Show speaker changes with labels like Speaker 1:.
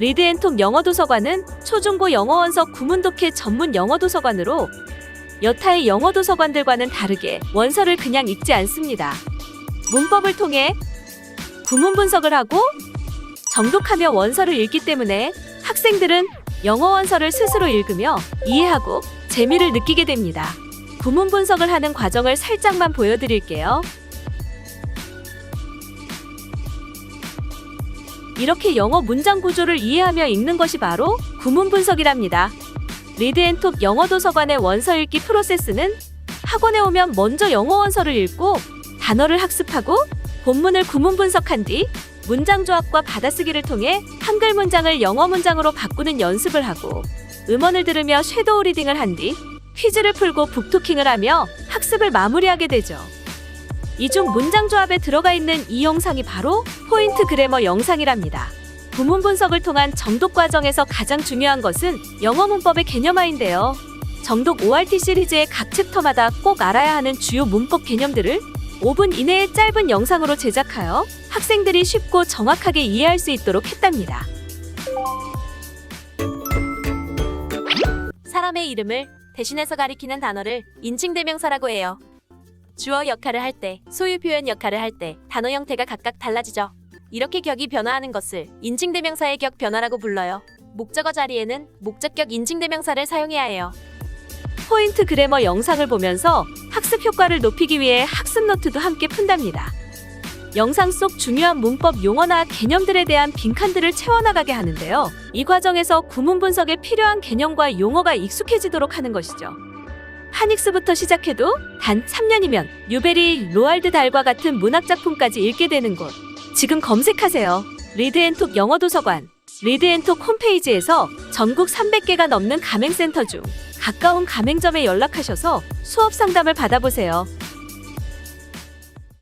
Speaker 1: 리드앤톡 영어도서관은 초중고 영어 원서 구문독해 전문 영어도서관으로 여타의 영어도서관들과는 다르게 원서를 그냥 읽지 않습니다. 문법을 통해 구문 분석을 하고 정독하며 원서를 읽기 때문에 학생들은 영어 원서를 스스로 읽으며 이해하고 재미를 느끼게 됩니다. 구문 분석을 하는 과정을 살짝만 보여드릴게요. 이렇게 영어 문장 구조를 이해하며 읽는 것이 바로 구문 분석이랍니다. 리드앤톡 영어 도서관의 원서 읽기 프로세스는 학원에 오면 먼저 영어 원서를 읽고 단어를 학습하고 본문을 구문 분석한 뒤 문장 조합과 받아쓰기를 통해 한글 문장을 영어 문장으로 바꾸는 연습을 하고 음원을 들으며 섀도우 리딩을 한 뒤 퀴즈를 풀고 북토킹을 하며 학습을 마무리하게 되죠. 이 중 문장 조합에 들어가 있는 이 영상이 바로 포인트 그래머 영상이랍니다. 구문 분석을 통한 정독 과정에서 가장 중요한 것은 영어 문법의 개념화인데요. 정독 ORT 시리즈의 각 챕터마다 꼭 알아야 하는 주요 문법 개념들을 5분 이내의 짧은 영상으로 제작하여 학생들이 쉽고 정확하게 이해할 수 있도록 했답니다. 사람의 이름을 대신해서 가리키는 단어를 인칭대명사라고 해요. 주어 역할을 할 때, 소유 표현 역할을 할 때 단어 형태가 각각 달라지죠. 이렇게 격이 변화하는 것을 인칭대명사의 격 변화라고 불러요. 목적어 자리에는 목적격 인칭대명사를 사용해야 해요. 포인트 그래머 영상을 보면서 학습 효과를 높이기 위해 학습 노트도 함께 푼답니다. 영상 속 중요한 문법 용어나 개념들에 대한 빈칸들을 채워나가게 하는데요. 이 과정에서 구문 분석에 필요한 개념과 용어가 익숙해지도록 하는 것이죠. 한익스부터 시작해도 단 3년이면 뉴베리, 로알드 달과 같은 문학 작품까지 읽게 되는 곳. 지금 검색하세요. 리드앤톡 영어 도서관. 리드앤톡 홈페이지에서 전국 300개가 넘는 가맹센터 중 가까운 가맹점에 연락하셔서 수업 상담을 받아보세요.